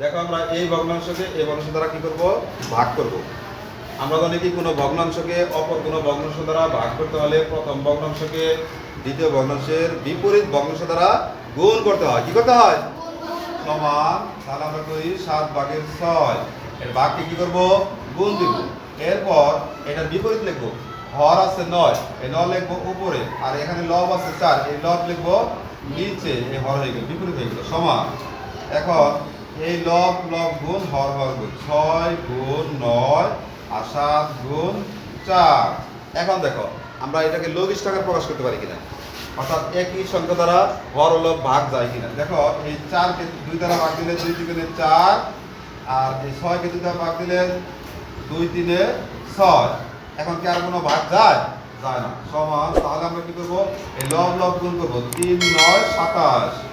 দেখো আমরা এই ভগ্নাংশকে, এই ভগ্নাংশ দ্বারা কি করব? ভাগ করব। আমরা জানি কি কোনো ভগ্নাংশকে অপর কোনো ভগ্নাংশ দ্বারা ভাগ করতে হলে প্রথম ভগ্নাংশকে দ্বিতীয় ভগ্নাংশের বিপরীত ভগ্নাংশ দ্বারা গুণ করতে হয়। কি করতে হয়? সমান, তাহলে আমরা করি সাত ভাগের ছয়। এর ভাগকে কি করব? গুণ দিব। এরপর এটার বিপরীত লিখব। হর আছে নয়, এই নয় লিখব উপরে, আর এখানে লব আছে চার, এই লব লিখব নিচে, এই হর হয়ে গেল, বিপরীত হয়ে গেল, সমান। এখন এই লব লব গুণ, হর হর গুণ। ছয় গুণ নয় আর সাত গুণ চার। এখন দেখো, আমরা এটাকে লঘিষ্ঠ আকারে প্রকাশ করতে পারি কিনা? অর্থাৎ একই সংখ্যা দ্বারা হর হলো ভাগ যায় কিনা? দেখো, এই চারকে দুই দ্বারা ভাগ দিলে দুই তিনে চার, আর এই ছয়কে দুই দ্বারা ভাগ দিলে দুই তিনে ছয়। এখন কি আর কোনো ভাগ যায়? যায় না। সমান, তাহলে আমরা কি করব? এই লব লব গুণ করব। তিন, নয়, সাতাশ।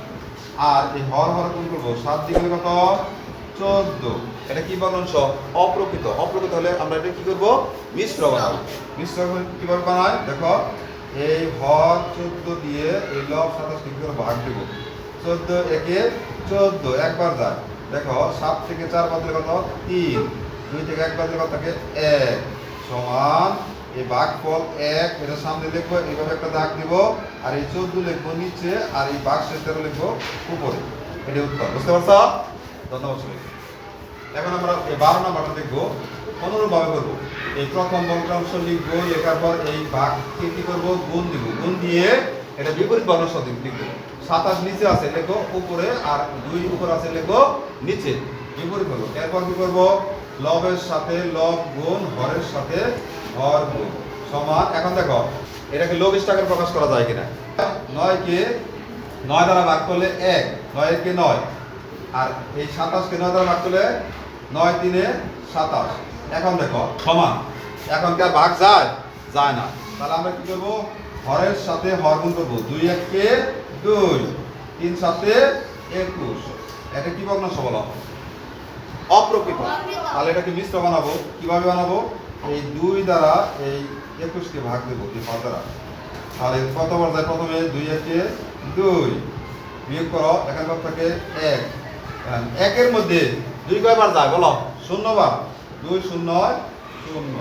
আর এই হর হর গুণ করব, সাত দিকে কত? চোদ্দ। এটা কি বলছ অপ্রকৃত। অপ্রকৃত হলে আমরা এটা কি করব? মিশ্র বানাবো। মিশ্র কীভাবে বানায়? দেখো, এই হর চোদ্দ দিয়ে এই লব সাতাশ কি করে ভাগ দেব। চোদ্দ একে চোদ্দ। একবার যায়। দেখো, সাত থেকে চার বাদ কত? তিন। দুই থেকে এক বাদ কত থাকে? এক। সমান, এই ভাগ ফল এক, এটা সামনে লিখব, এইভাবে একটা দাগ দিব, আর এই চোদ্দ লিখব নিচে, আর এই শেষ তেরো লিখব উপরে। এটি উত্তর, বুঝতে পারছ? ধন্যবাদ এখন আমরা এই বারো নাম্বারটা দেখব, অনুরূপভাবে করব। এই প্রথম বঙ্কাংশ লিখব, লেখার পর এই ভাগকে কি করব? গুণ দিব। গুণ দিয়ে এটা বিপরীত বর্ণস লিখব। সাতাশ নিচে আছে লেখো উপরে, আর দুই উপর আছে লেখো নিচে। বিপরীত হলো এরপর কি করব? লবের সাথে লব গুণ, হরের সাথে হর গুণ। সমান, এখন দেখো, এটাকে লব স্টাকের প্রকাশ করা যায় কিনা? নয়কে নয় দ্বারা ভাগ করলে এক নয়ের কে নয়। আর এই সাতাশকে নয় দ্বারা ভাগ করলে নয় তিনে সাতাশ। এখন দেখো, সমান। এখন কি ভাগ যায়? যায় না। তাহলে আমরা কি করব? হরের সাথে হর গুণ করব। দুই এককে দুই, তিন সাথে একুশ। এটা কি ভগ্নাংশ বলা? হয়? অপ্রকৃত। তাহলে এটাকে মিশ্র বানাবো। কীভাবে বানাবো? এই দুই দ্বারা এই একুশকে ভাগ দেবো, এই হর দ্বারা। তাহলে কত বার যায় প্রথমে দুই একে দুই বিয়োগ করো, এখানে কত থাকে? এক। একের মধ্যে দুই কয়বার যায় বলো? শূন্য বা দুই শূন্য শূন্য।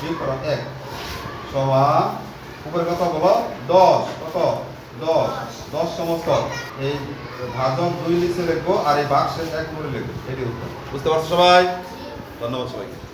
বিয়োগ করো এক। সমান উপরে কত বলো? দশ। কত? দশ। দশ সমস্ত। এই ভাজন দুই নিচে লিখব আর এই বাক্সের এক করে লিখব। এটি উত্তর। বুঝতে পারছ সবাই? ধন্যবাদ সবাইকে